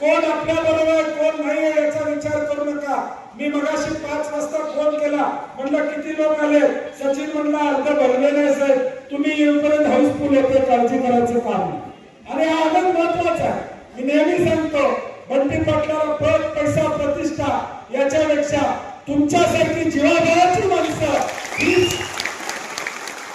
कोण आपल्या बरोबर कोण नाही आहे याचा विचार करू नका. मी मगाशी पाच वाजता फोन केला. म्हणलं किती लोक आले? सचिन म्हणला अर्ध भरले नाही साहेब. तुम्ही येऊपर्यंत हाऊसफुल होते काळजी करायचं काम आणि हा आनंद महत्त्वाचा आहे. मी नेहमी सांगतो बंटी पाटलाला पद पैसा प्रतिष्ठा याच्यापेक्षा तुमच्यासारखी जीवाभावाची माणसं हीच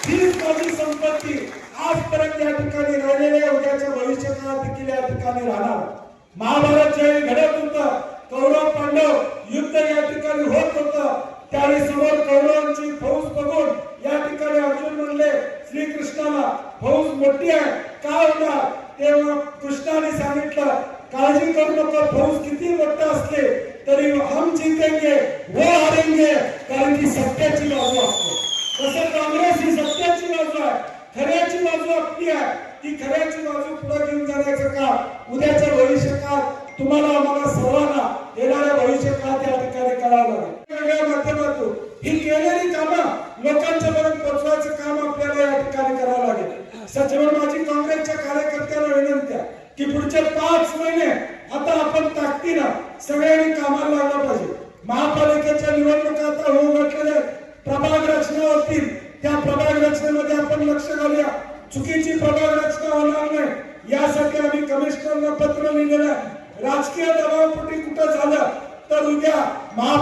हीच माझी संपत्ती. आजपर्यंत या ठिकाणी राहिलेल्या उद्याच्या भविष्य काळात देखील या ठिकाणी राहणार. महाभारत ज्यावेळी घडत होतं कौरव पांडव युद्ध या ठिकाणी होत होतं. त्यावेळी समोर कौरवांची फौज बघून या ठिकाणी अर्जुन म्हणले श्री कृष्णाला फौज मोठी आहे. का होणार? तेव्हा कृष्णाने सांगितलं काळजी करू नको फौज किती मोठं असले तरी हम जिंकेंगे वो हारेंगे कारण की सत्याची बाजू असते तसं काँग्रेस ही सत्याची बाजू आहे. खऱ्याची बाजू आपली आहे. ती खऱ्याची बाजू पुढे घेऊन जाण्याचं काम उद्याच्या भविष्यकाळात तुम्हाला आम्हाला सर्वांना येणाऱ्या भविष्यकाळात या ठिकाणी करावं लागेल वेगळ्या माध्यमातून ही केलेली कामं लोकांच्या पर्यंत पोहोचवायचं काम आपल्याला या ठिकाणी करावं लागेल. सचिव माझी काँग्रेसच्या कार्यकर्त्यांना विनंती आहे की पुढचे पाच महिने आता आपण ताकदीनं सगळ्यांनी कामाला लागलं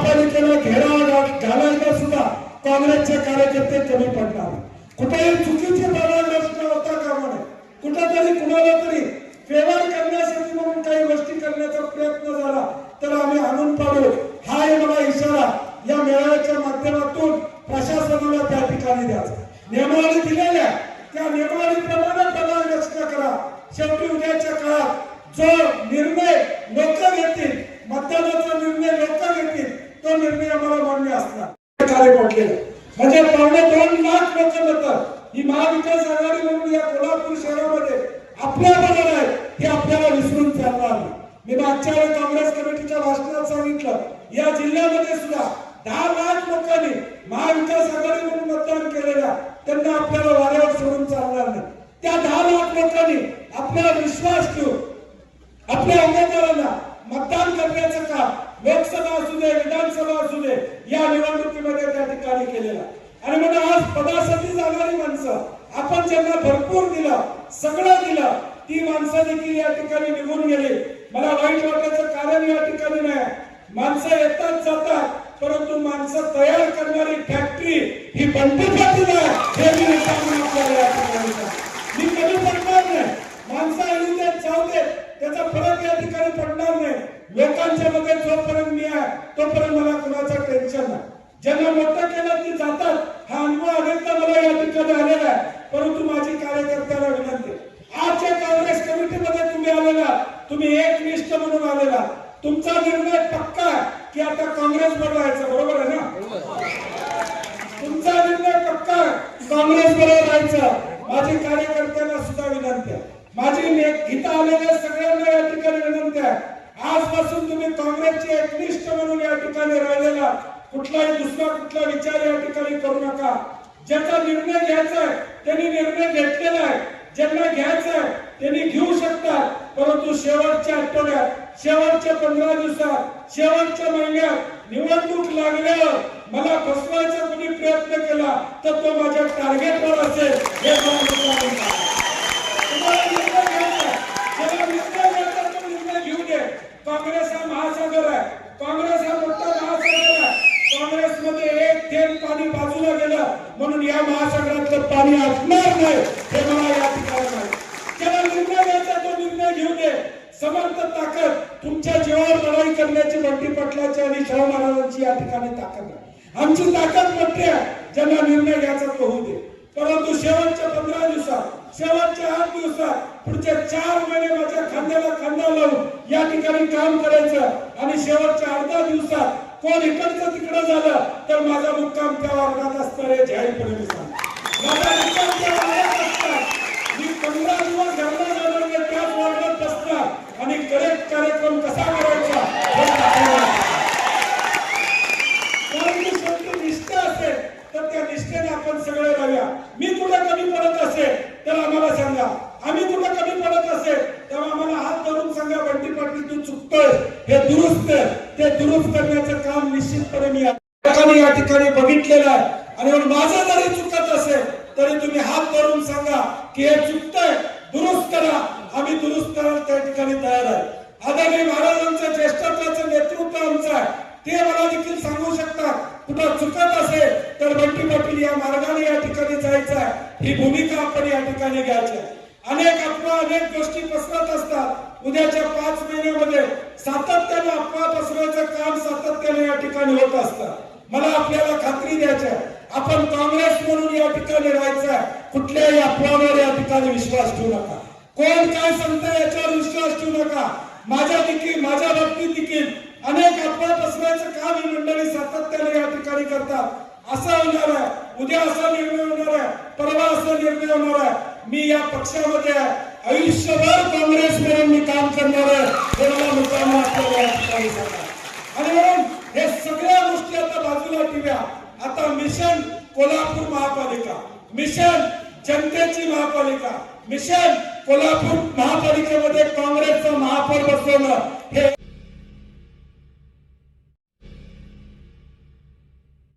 महापालिकेला घेराव घालायला सुद्धा काँग्रेसचे कार्यकर्ते कमी पडणार. कुठेही चुकीचे प्रभाग रचना होता कामा नये कुठेतरी कुणाला तरी फेवर करण्यासाठी म्हणून काही गोष्टी करण्याचा प्रयत्न झाला तर आम्ही आणून पाडू. हा मला इशारा या मेळाव्याच्या माध्यमातून प्रशासनाला त्या ठिकाणी द्यायचा. नियमावली दिलेल्या त्या नियमावलीप्रमाणे प्रमाण रचना करा. शेवटी उद्याच्या काळात जो निर्णय लोक घेतील मतदानाचा निर्णय लोक घेतील तो निर्णय आम्हाला मान्य असणार. म्हणजे पावणे दोन लाख लोक ही महाविकास आघाडी म्हणून या कोल्हापूर शहरामध्ये आपल्या बरोबर आहे हे आपल्याला विसरून चालणार नाही. मी मागच्या वेळी काँग्रेस कमिटीच्या भाषणात सांगितलं या जिल्ह्यामध्ये सुद्धा दहा लाख लोकांनी महाविकास आघाडी म्हणून मतदान केलेलं त्यांना आपल्याला वाऱ्यावर सोडून चालणार नाही. त्या दहा लाख लोकांनी आपल्याला विश्वास ठेवून आपल्या उमेदवारांना मतदान करण्याचं काम लोकसभा असू दे विधानसभा असू दे या निवडणुकीमध्ये त्या ठिकाणी केलेलं आणि म्हणून आज पदासाठी जाणारी माणसं आपण ज्यांना भरपूर दिलं सगळं दिलं ती माणसं देखील या ठिकाणी निघून गेली. मला वाईट वाटायचं कारण या ठिकाणी नाही. माणसं येतात जातात परंतु माणसं तयार करणारी फॅक्टरी ही बंटी आहे हे मी विचारून आपल्याला या ठिकाणी सांगतो. मी कमी पडणार नाही माणसं येऊ देत जाऊ देत त्याचा फरक या ठिकाणी पडणार नाही लोकांच्या मध्ये जोपर्यंत मी आहे तोपर्यंत मला कुणाचं टेन्शन नाही. ज्यांना मोठं केलं ते जातात हा अनुभव अनेकदा मला या ठिकाणी आलेला आहे. परंतु माझी कार्यकर्त्याला विनंती आजच्या काँग्रेस कमिटीमध्ये तुम्ही आलेला तुम्ही एक निष्ठ म्हणून आलेला तुमचा निर्णय पक्का आहे की आता काँग्रेस बनवायचं बरोबर आहे ना? तुमचा निर्णय पक्का काँग्रेस बरोबर राहायचं माझी कार्यकर्त्यांना सुद्धा विनंती आहे. माझी ने- आलेल्या सगळ्यांना या ठिकाणी विनंती आहे आजपासून तुम्ही काँग्रेसचे एकनिष्ठ म्हणून या ठिकाणी राहिलेला कुठलाही दुसरा कुठला विचार या ठिकाणी करू नका. ज्याचा निर्णय घ्यायचा आहे त्यांनी निर्णय घेतलेला आहे. ज्यांना घ्यायचा आहे त्यांनी घेऊ शकतात. परंतु शेवटच्या आठवड्यात शेवटच्या पंधरा दिवसात शेवटच्या महिन्यात निवडणूक लागल्यावर मला फसवायचा कोणी प्रयत्न केला तर तो माझ्या टार्गेटवर असेल हे मला विचारून सांगा. तुम्हाला निर्णय घ्यायचा आहे. ज्याला निर्णय घ्यायचा आहे, तो निर्णय घेऊ दे काँग्रेस हा महासागर आहे. काँग्रेस हा मोठा महासागर आहे. काँग्रेसमध्ये एक थेंब पाणी बाजूला गेलं म्हणून या महासागरातलं पाणी असणार नाही हे मला या ठिकाणी माहिती. ज्याला निर्णय घ्यायचा तो निर्णय घेऊ दे. समर्थ ताकद तुमच्या जीवावर लढाई करण्याची बंटी पटलाची आणि शाहू महाराजांची या ठिकाणी ताकद आहे. आमची ताकद मोठी आहे ज्यांना निर्णय घ्यायचा तो होऊ दे. परंतु शेवटच्या पंधरा दिवसात शेवटच्या आठ दिवसात पुढच्या चार महिने माझ्या ठिकाणी काम करायचं आणि शेवटच्या अर्धा दिवसात कोण इकडचं तिकडं झालं तर माझा मुक्काम त्या वर्गात असणार आहे मी पंधरा दिवस घरला जाणार नाही त्याच वर्गात बसणार आणि करेक्ट कार्यक्रम कसा करायचा कारण शेवटी निष्ठा असेल तर त्या निष्ठेने आपण सगळे राहूया. केलाय. आणि म्हणून माझं जरी चुकत असेल तरी तुम्ही हात धरून सांगा की हे चुकतंय. दुरुस्त करा. आम्ही दुरुस्त करायला त्या ठिकाणी तयार आहे. आदरणीय महाराजांचं ज्येष्ठत्वाचं नेतृत्व आमचं आहे. ते मला देखील सांगू शकतात. कुठं चुकत असेल तर बंटी पाटील या मार्गाने या ठिकाणी जायचं आहे. ही भूमिका आपण या ठिकाणी घ्यायची अनेक अफवा अनेक गोष्टी पसरत असतात. उद्याच्या पाच महिन्यामध्ये सातत्याने अफवा पसरवायचं काम सातत्याने या ठिकाणी होत असतं. मला आपल्याला खात्री द्यायची आहे. आपण काँग्रेस म्हणून या ठिकाणी राहायचं आहे. कुठल्याही अफवावर या ठिकाणी विश्वास ठेवू नका. कोण काय सांगतं याच्यावर विश्वास ठेवू नका. माझ्या देखील माझ्या बाबतीत देखील अनेक अफवा पसरायचं काम ही मंडळी सातत्याने या ठिकाणी करतात. असं होणार आहे. उद्या असा निर्णय होणार आहे. परवा असा निर्णय होणार आहे. मी या पक्षामध्ये आहे. आयुष्यभर काँग्रेस म्हणून मी काम करणार आहे. हे आणि म्हणून हे सगळ्या गोष्टी आता बाजूला ठेव्या. आता मिशन कोल्हापूर महापालिका. मिशन जनतेची महापालिका. मिशन कोल्हापूर महापालिकेमध्ये काँग्रेसचा महापौर बसवणं हे